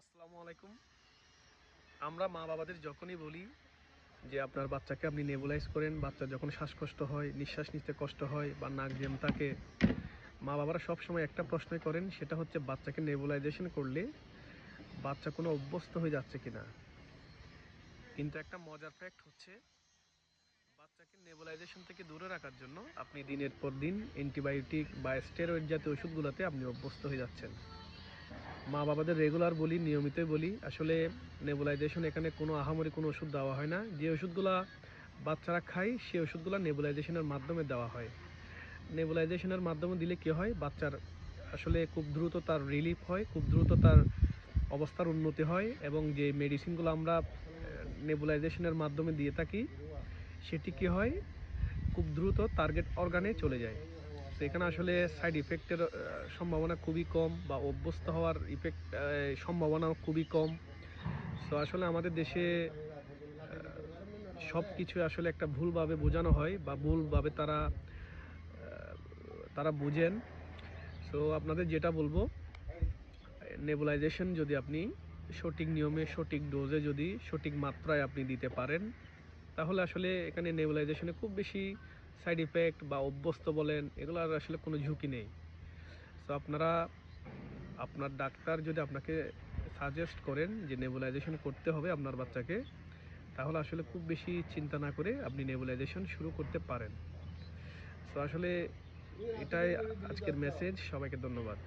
আসসালামু আলাইকুম। আমরা মা বাবাদের যখনই বলি যে আপনার বাচ্চাকে আপনি নেবুলাইজ করেন, বাচ্চা যখন শ্বাসকষ্ট হয়, নিঃশ্বাস নিতে কষ্ট হয় বা নাক জেম থাকে মা বাবারা সবসময় একটা প্রশ্ন করেন, সেটা হচ্ছে বাচ্চাকে নেবুলাইজেশন করলে বাচ্চা কোনো অভ্যস্ত হয়ে যাচ্ছে কিনা? কিন্তু একটা মজার ফ্যাক্ট হচ্ছে, বাচ্চাকে নেবুলাইজেশন থেকে দূরে রাখার জন্য আপনি দিনের পর দিন অ্যান্টিবায়োটিক বা স্টেরয়েড জাতীয় ওষুধগুলোতে আপনি অভ্যস্ত হয়ে যাচ্ছেন। মা বাবাদের রেগুলার বলি, নিয়মিতই বলি। আসলে নেবুলাইজেশন এখানে কোনো আহামরি কোনো ওষুধ দেওয়া হয় না। যে ওষুধগুলা বাচ্চারা খায় সেই ওষুধগুলো নেবুলাইজেশনের মাধ্যমে দেওয়া হয়। নেবুলাইজেশনের মাধ্যমে দিলে কী হয়? বাচ্চার আসলে খুব দ্রুত তার রিলিফ হয়, খুব দ্রুত তার অবস্থার উন্নতি হয় এবং যে মেডিসিনগুলো আমরা নেবুলাইজেশনের মাধ্যমে দিয়ে থাকি, সেটি কী হয়? খুব দ্রুত টার্গেট অর্গানে চলে যায়। তো এখানে আসলে সাইড ইফেক্টের সম্ভাবনা খুবই কম বা অভ্যস্ত হওয়ার ইফেক্ট সম্ভাবনা খুবই কম। তো আসলে আমাদের দেশে সব কিছু আসলে একটা ভুলভাবে বোঝানো হয় বা ভুলভাবে তারা তারা বুঝেন। সো আপনাদের যেটা বলব নেবুলাইজেশন যদি আপনি, সঠিক নিয়মে, সঠিক ডোজে যদি সঠিক মাত্রায় আপনি দিতে পারেন, তাহলে আসলে এখানে নেবুলাইজেশনে খুব বেশি সাইড ইফেক্ট বা অভ্যস্ত বলেন এগুলো আর আসলে কোনো ঝুঁকি নেই। সো আপনারা, আপনার ডাক্তার যদি আপনাকে সাজেস্ট করেন যে নেবুলাইজেশন করতে হবে আপনার বাচ্চাকে, তাহলে আসলে খুব বেশি চিন্তা না করে আপনি নেবুলাইজেশন শুরু করতে পারেন। সো আসলে এটাই আজকের মেসেজ সবাইকে ধন্যবাদ।